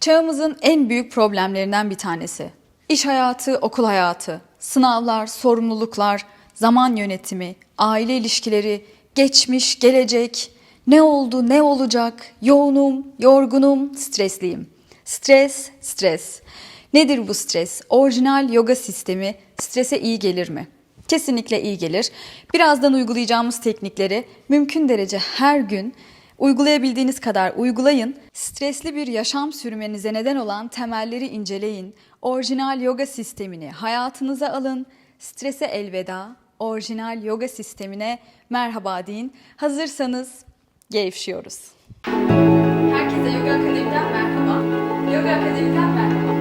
Çağımızın en büyük problemlerinden bir tanesi. İş hayatı, okul hayatı, sınavlar, sorumluluklar, zaman yönetimi, aile ilişkileri, geçmiş, gelecek, ne oldu, ne olacak, yoğunum, yorgunum, stresliyim. Stres, stres. Nedir bu stres? Orijinal yoga sistemi strese iyi gelir mi? Kesinlikle iyi gelir. Birazdan uygulayacağımız teknikleri mümkün derece her gün uygulayabildiğiniz kadar uygulayın. Stresli bir yaşam sürmenize neden olan temelleri inceleyin. Orijinal yoga sistemini hayatınıza alın. Strese elveda. Orijinal yoga sistemine merhaba deyin. Hazırsanız gevşiyoruz. Herkese Yoga Akademi'den merhaba. Yoga Akademi'den merhaba.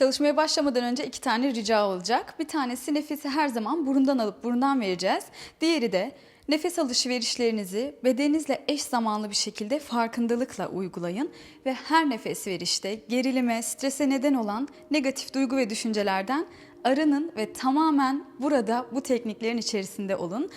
Çalışmaya başlamadan önce iki tane rica olacak. Bir tanesi nefesi her zaman burundan alıp burundan vereceğiz. Diğeri de nefes alışverişlerinizi bedeninizle eş zamanlı bir şekilde farkındalıkla uygulayın ve her nefes verişte gerilime, strese neden olan negatif duygu ve düşüncelerden arının ve tamamen burada bu tekniklerin içerisinde olun.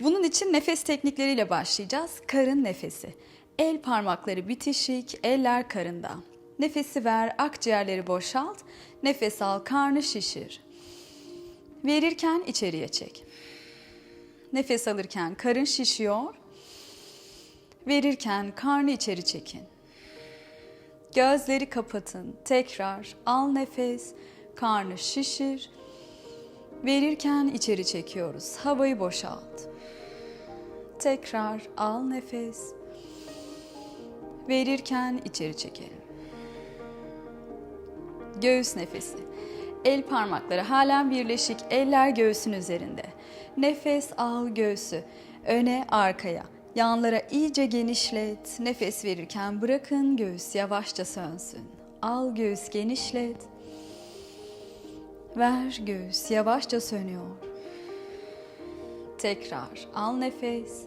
Bunun için nefes teknikleriyle başlayacağız. Karın nefesi. El parmakları bitişik, eller karında. Nefesi ver, akciğerleri boşalt. Nefes al, karnı şişir. Verirken içeriye çek. Nefes alırken karın şişiyor. Verirken karnı içeri çekin. Gözleri kapatın. Tekrar al nefes, karnı şişir. Verirken içeri çekiyoruz. Havayı boşalt. Tekrar al nefes. Verirken içeri çekelim. Göğüs nefesi. El parmakları halen birleşik, eller göğsün üzerinde. Nefes al göğsü öne arkaya. Yanlara iyice genişlet. Nefes verirken bırakın göğüs yavaşça sönsün. Al göğüs genişlet. Ver göğüs yavaşça sönüyor. Tekrar al nefes.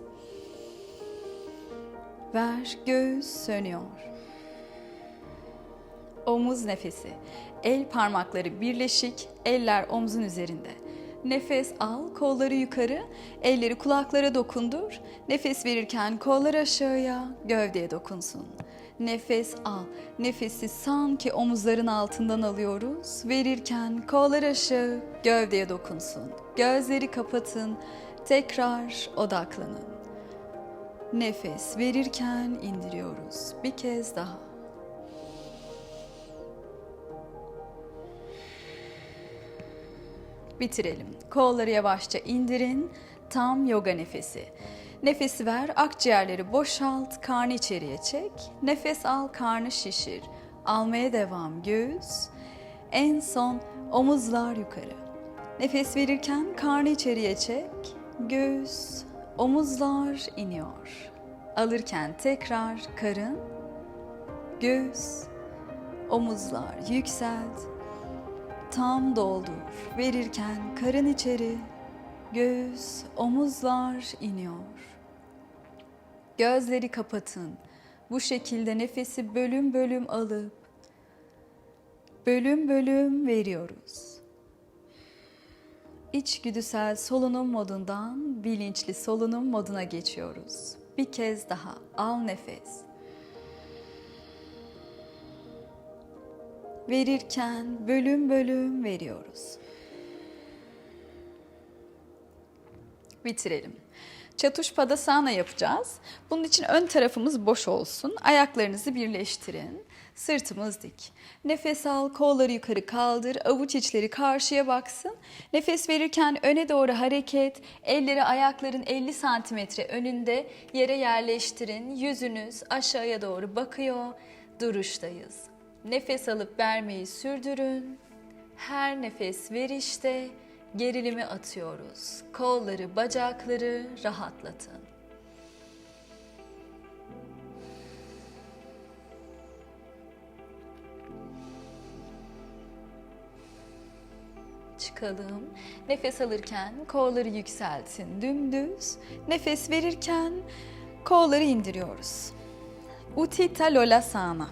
Ver göğüs sönüyor. Omuz nefesi. El parmakları birleşik, eller omzun üzerinde. Nefes al, kolları yukarı, elleri kulaklara dokundur. Nefes verirken kollar aşağıya, gövdeye dokunsun. Nefes al. Nefesi sanki omuzların altından alıyoruz. Verirken kollar aşağı, gövdeye dokunsun. Gözleri kapatın. Tekrar odaklanın. Nefes verirken indiriyoruz. Bir kez daha. Bitirelim. Kolları yavaşça indirin. Tam yoga nefesi. Nefesi ver, akciğerleri boşalt, karnı içeriye çek. Nefes al, karnı şişir. Almaya devam göğüs. En son omuzlar yukarı. Nefes verirken karnı içeriye çek. Göğüs, omuzlar iniyor. Alırken tekrar karın, göğüs, omuzlar yükselt. Tam doldur. Verirken karın içeri, göğüs, omuzlar iniyor. Gözleri kapatın. Bu şekilde nefesi bölüm bölüm alıp bölüm bölüm veriyoruz. İçgüdüsel solunum modundan bilinçli solunum moduna geçiyoruz. Bir kez daha al nefes. Verirken bölüm bölüm veriyoruz. Bitirelim. Çatuşpadasana yapacağız. Bunun için ön tarafımız boş olsun. Ayaklarınızı birleştirin. Sırtımız dik. Nefes al, kolları yukarı kaldır, avuç içleri karşıya baksın. Nefes verirken öne doğru hareket, elleri ayakların 50 santimetre önünde yere yerleştirin. Yüzünüz aşağıya doğru bakıyor. Duruştayız. Nefes alıp vermeyi sürdürün. Her nefes verişte gerilimi atıyoruz. Kolları, bacakları rahatlatın. Çıkalım. Nefes alırken kolları yükseltin dümdüz. Nefes verirken kolları indiriyoruz. Utthita Lolasana.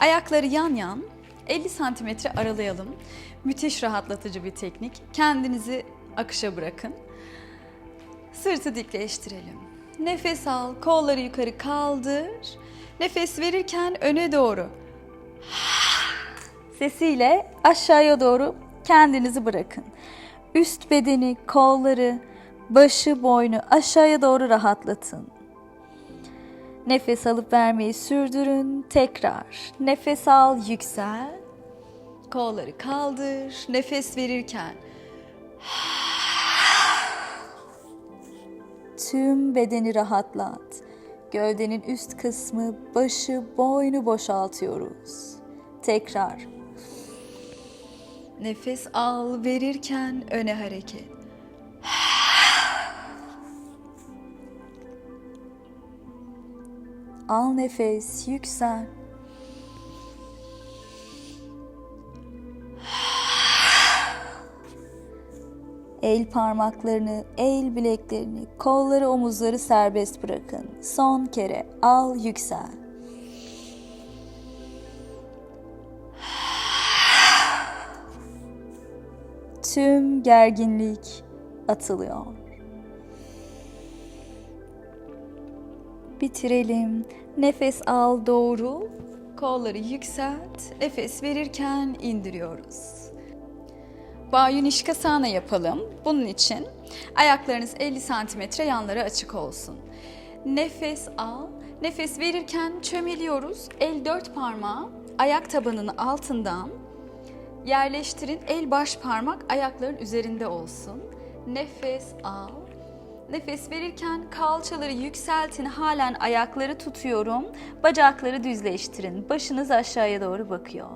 Ayakları yan yan 50 santimetre aralayalım. Müthiş rahatlatıcı bir teknik. Kendinizi akışa bırakın. Sırtı dikleştirelim. Nefes al, kolları yukarı kaldır. Nefes verirken öne doğru. Sesiyle aşağıya doğru kendinizi bırakın. Üst bedeni, kolları, başı, boynu aşağıya doğru rahatlatın. Nefes alıp vermeyi sürdürün. Tekrar. Nefes al, yüksel. Kolları kaldır. Nefes verirken tüm bedeni rahatlat. Gövdenin üst kısmı, başı, boynu boşaltıyoruz. Tekrar. Nefes al verirken öne hareket. Al nefes, yüksel. El parmaklarını, el bileklerini, kolları, omuzları serbest bırakın. Son kere al, yüksel. Tüm gerginlik atılıyor. Bitirelim. Nefes al doğru. Kolları yükselt. Nefes verirken indiriyoruz. Bayunişkasana yapalım. Bunun için ayaklarınız 50 santimetre yanlara açık olsun. Nefes al. Nefes verirken çömeliyoruz. El dört parmağı ayak tabanının altından yerleştirin. El baş parmak ayakların üzerinde olsun. Nefes al. Nefes verirken kalçaları yükseltin. Halen ayakları tutuyorum. Bacakları düzleştirin. Başınız aşağıya doğru bakıyor.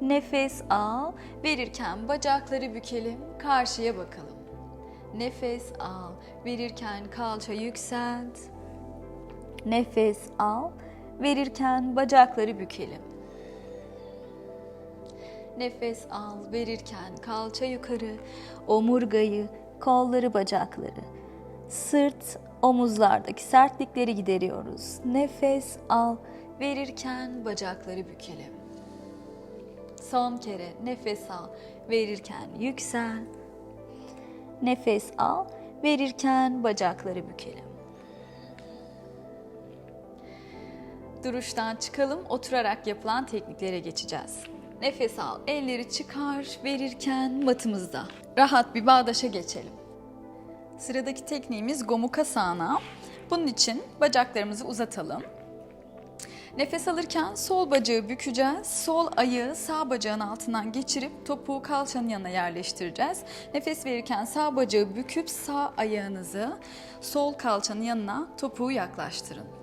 Nefes al. Verirken bacakları bükelim. Karşıya bakalım. Nefes al. Verirken kalça yükselt. Nefes al. Verirken bacakları bükelim. Nefes al. Verirken kalça yukarı. Omurgayı, kolları, bacakları. Sırt, omuzlardaki sertlikleri gideriyoruz. Nefes al. Verirken bacakları bükelim. Son kere nefes al. Verirken yüksel. Nefes al. Verirken bacakları bükelim. Duruştan çıkalım, oturarak yapılan tekniklere geçeceğiz. Nefes al, elleri çıkar, verirken matımızda. Rahat bir bağdaşa geçelim. Sıradaki tekniğimiz Gomukasana. Bunun için bacaklarımızı uzatalım. Nefes alırken sol bacağı bükeceğiz. Sol ayağı sağ bacağın altından geçirip topuğu kalçanın yanına yerleştireceğiz. Nefes verirken sağ bacağı büküp sağ ayağınızı sol kalçanın yanına topuğu yaklaştırın.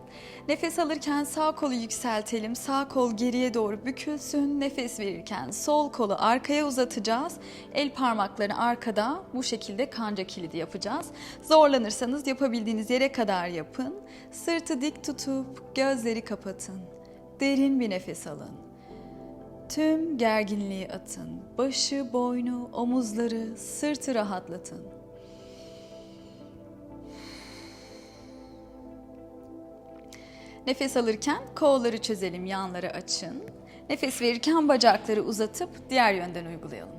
Nefes alırken sağ kolu yükseltelim. Sağ kol geriye doğru bükülsün. Nefes verirken sol kolu arkaya uzatacağız. El parmaklarını arkada bu şekilde kanca kilidi yapacağız. Zorlanırsanız yapabildiğiniz yere kadar yapın. Sırtı dik tutup gözleri kapatın. Derin bir nefes alın. Tüm gerginliği atın. Başı, boynu, omuzları, sırtı rahatlatın. Nefes alırken kolları çözelim, yanları açın. Nefes verirken bacakları uzatıp diğer yönden uygulayalım.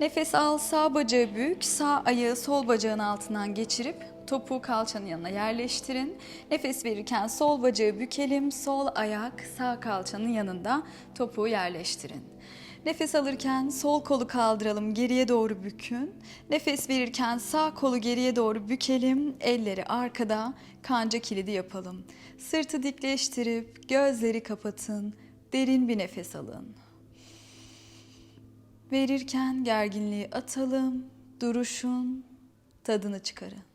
Nefes al, sağ bacağı bük, sağ ayağı sol bacağın altından geçirip topuğu kalçanın yanına yerleştirin. Nefes verirken sol bacağı bükelim, sol ayak sağ kalçanın yanında topuğu yerleştirin. Nefes alırken sol kolu kaldıralım, geriye doğru bükün. Nefes verirken sağ kolu geriye doğru bükelim, elleri arkada, kanca kilidi yapalım. Sırtı dikleştirip gözleri kapatın, derin bir nefes alın. Verirken gerginliği atalım, duruşun tadını çıkarın.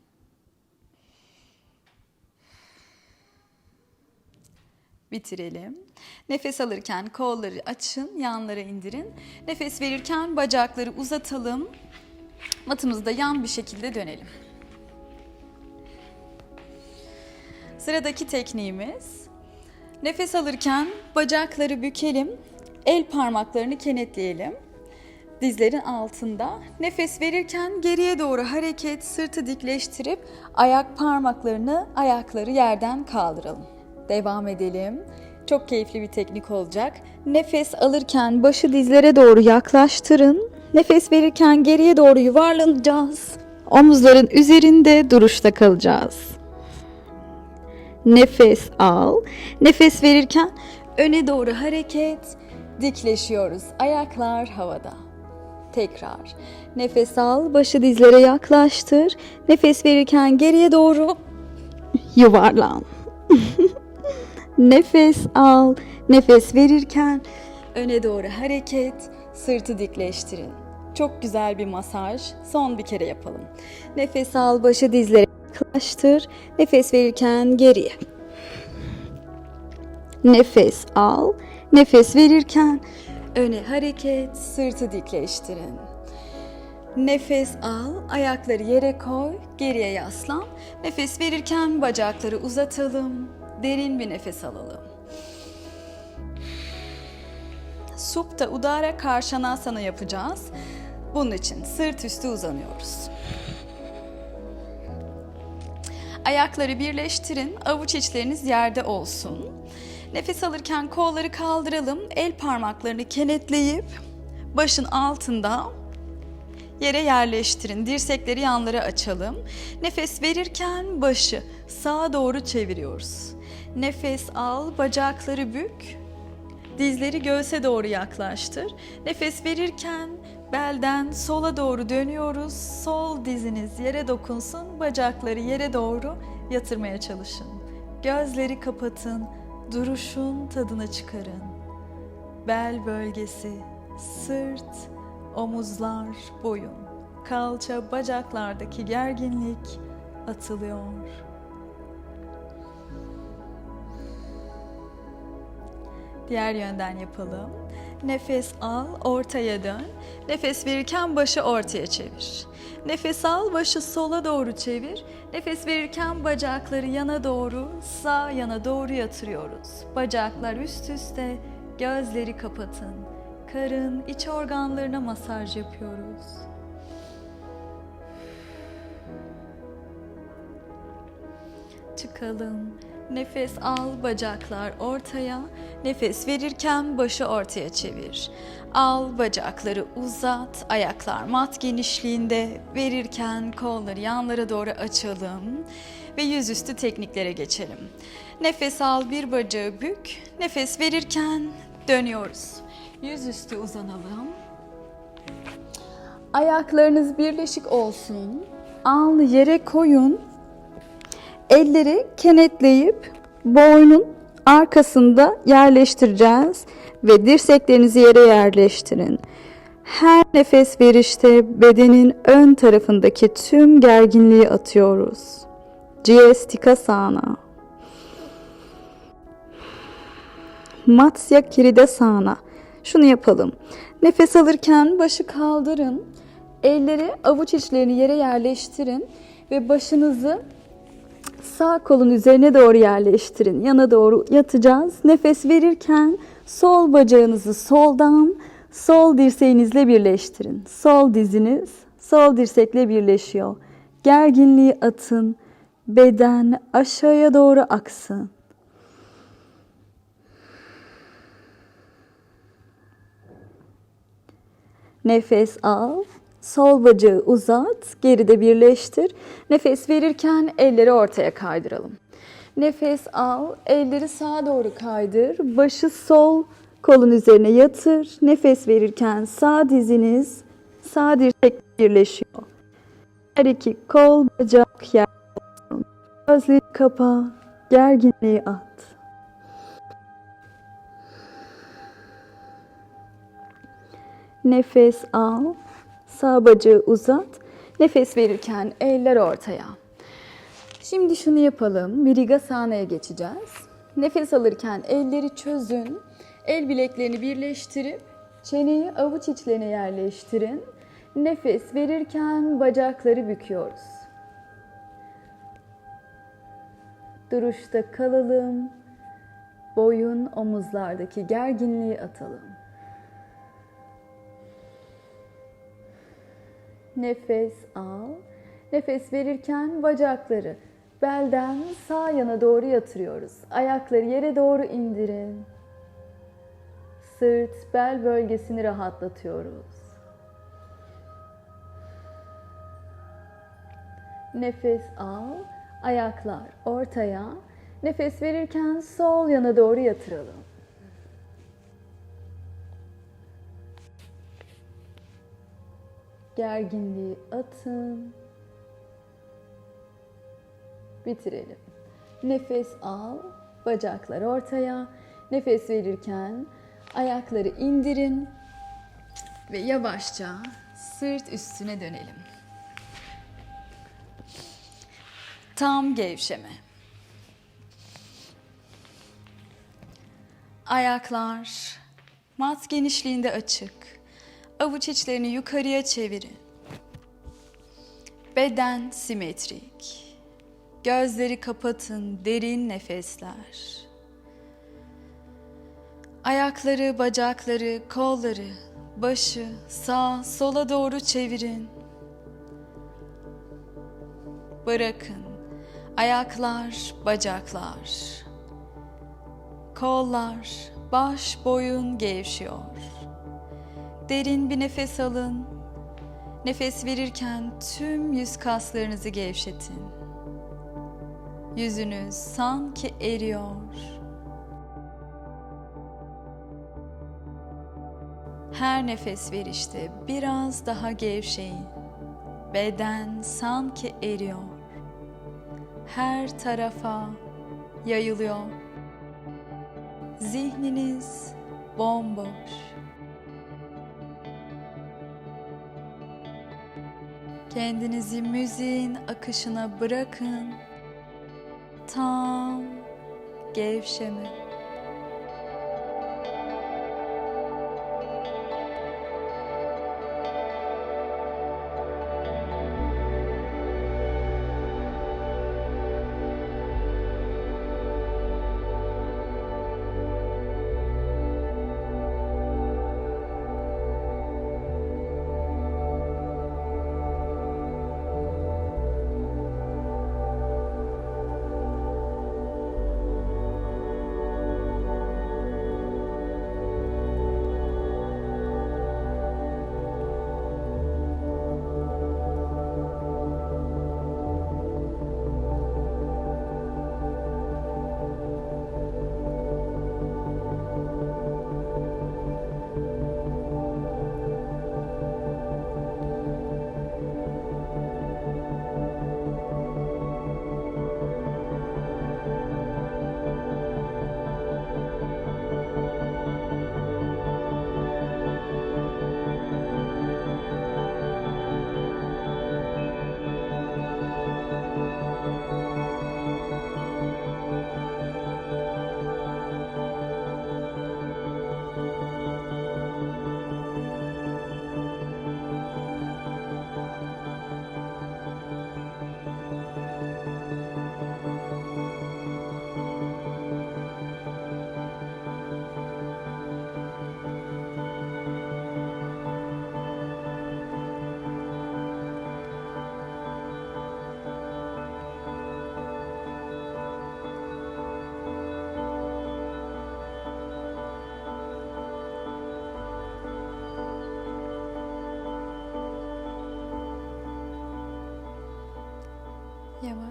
Bitirelim. Nefes alırken kolları açın, yanlara indirin. Nefes verirken bacakları uzatalım. Matımızda yan bir şekilde dönelim. Sıradaki tekniğimiz nefes alırken bacakları bükelim, el parmaklarını kenetleyelim. Dizlerin altında. Nefes verirken geriye doğru hareket, sırtı dikleştirip ayak parmaklarını, ayakları yerden kaldıralım. Devam edelim. Çok keyifli bir teknik olacak. Nefes alırken başı dizlere doğru yaklaştırın. Nefes verirken geriye doğru yuvarlanacağız. Omuzların üzerinde duruşta kalacağız. Nefes al. Nefes verirken öne doğru hareket, dikleşiyoruz. Ayaklar havada. Tekrar. Nefes al, başı dizlere yaklaştır. Nefes verirken geriye doğru yuvarlan. nefes al, nefes verirken öne doğru hareket, sırtı dikleştirin. Çok güzel bir masaj. Son bir kere yapalım. Nefes al, başı dizlere yaklaştır. Nefes verirken geriye. Nefes al, nefes verirken öne hareket, sırtı dikleştirin. Nefes al, ayakları yere koy, geriye yaslan. Nefes verirken bacakları uzatalım. Derin bir nefes alalım. Supta Udara Karşanasana yapacağız. Bunun için sırt üstü uzanıyoruz. Ayakları birleştirin, avuç içleriniz yerde olsun. Nefes alırken kolları kaldıralım, el parmaklarını kenetleyip başın altında yere yerleştirin. Dirsekleri yanlara açalım. Nefes verirken başı sağa doğru çeviriyoruz. Nefes al, bacakları bük. Dizleri göğse doğru yaklaştır. Nefes verirken belden sola doğru dönüyoruz. Sol diziniz yere dokunsun. Bacakları yere doğru yatırmaya çalışın. Gözleri kapatın. Duruşun tadını çıkarın. Bel bölgesi, sırt, omuzlar, boyun, kalça, bacaklardaki gerginlik atılıyor. Diğer yönden yapalım. Nefes al, ortaya dön. Nefes verirken başı ortaya çevir. Nefes al, başı sola doğru çevir. Nefes verirken bacakları yana doğru, sağ yana doğru yatırıyoruz. Bacaklar üst üste, gözleri kapatın. Karın, iç organlarına masaj yapıyoruz. Çıkalım. Nefes al, bacaklar ortaya. Nefes verirken başı ortaya çevir. Al, bacakları uzat. Ayaklar mat genişliğinde. Verirken kolları yanlara doğru açalım. Ve yüzüstü tekniklere geçelim. Nefes al, bir bacağı bük. Nefes verirken dönüyoruz. Yüzüstü uzanalım. Ayaklarınız birleşik olsun. Alnı yere koyun. Elleri kenetleyip boynun arkasında yerleştireceğiz ve dirseklerinizi yere yerleştirin. Her nefes verişte bedenin ön tarafındaki tüm gerginliği atıyoruz. Ciyestikasana. Matsya Kiridasana. Şunu yapalım. Nefes alırken başı kaldırın. Elleri avuç içlerini yere yerleştirin ve başınızı Sağ kolun üzerine doğru yerleştirin. Yana doğru yatacağız. Nefes verirken sol bacağınızı soldan sol dirseğinizle birleştirin. Sol diziniz sol dirsekle birleşiyor. Gerginliği atın. Beden aşağıya doğru aksın. Nefes al. Sol bacağı uzat, geride birleştir. Nefes verirken elleri ortaya kaydıralım. Nefes al, elleri sağa doğru kaydır. Başı sol kolun üzerine yatır. Nefes verirken sağ diziniz sağ dirsek birleşiyor. Her iki kol, bacak yer. Gözleri kapa, gerginliği at. Nefes al. Sağ bacağı uzat. Nefes verirken eller ortaya. Şimdi şunu yapalım. Virgasana'ya geçeceğiz. Nefes alırken elleri çözün. El bileklerini birleştirip çeneyi avuç içlerine yerleştirin. Nefes verirken bacakları büküyoruz. Duruşta kalalım. Boyun omuzlardaki gerginliği atalım. Nefes al. Nefes verirken bacakları belden sağ yana doğru yatırıyoruz. Ayakları yere doğru indirin. Sırt, bel bölgesini rahatlatıyoruz. Nefes al. Ayaklar ortaya. Nefes verirken sol yana doğru yatıralım. Gerginliği atın. Bitirelim. Nefes al. Bacaklar ortaya. Nefes verirken ayakları indirin ve yavaşça sırt üstüne dönelim. Tam gevşeme. Ayaklar mat genişliğinde açık. Avuç içlerini yukarıya çevirin. Beden simetrik. Gözleri kapatın, derin nefesler. Ayakları, bacakları, kolları, başı sağ, sola doğru çevirin. Bırakın. Ayaklar, bacaklar. Kollar, baş, boyun gevşiyor. Derin bir nefes alın. Nefes verirken tüm yüz kaslarınızı gevşetin. Yüzünüz sanki eriyor. Her nefes verişte biraz daha gevşeyin. Beden sanki eriyor. Her tarafa yayılıyor. Zihniniz bomboş. Kendinizi müziğin akışına bırakın. Tam gevşeme.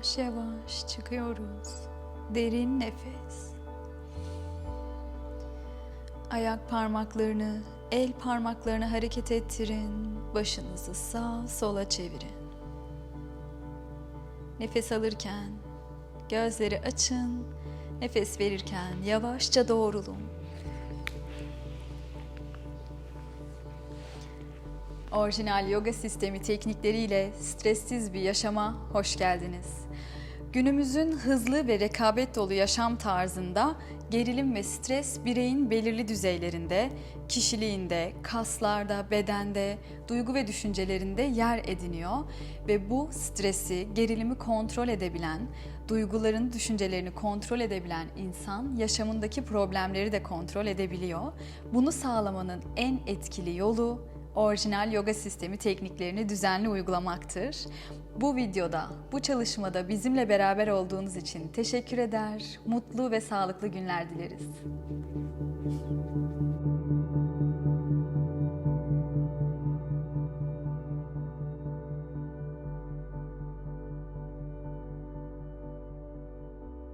Yavaş yavaş çıkıyoruz. Derin nefes. Ayak parmaklarını, el parmaklarını hareket ettirin. Başınızı sağa sola çevirin. Nefes alırken gözleri açın. Nefes verirken yavaşça doğrulun. Orijinal yoga sistemi teknikleriyle stressiz bir yaşama hoş geldiniz. Günümüzün hızlı ve rekabet dolu yaşam tarzında gerilim ve stres bireyin belirli düzeylerinde, kişiliğinde, kaslarda, bedende, duygu ve düşüncelerinde yer ediniyor ve bu stresi, gerilimi kontrol edebilen, duyguların, düşüncelerini kontrol edebilen insan yaşamındaki problemleri de kontrol edebiliyor. Bunu sağlamanın en etkili yolu orijinal yoga sistemi tekniklerini düzenli uygulamaktır. Bu videoda, bu çalışmada bizimle beraber olduğunuz için teşekkür eder, mutlu ve sağlıklı günler dileriz.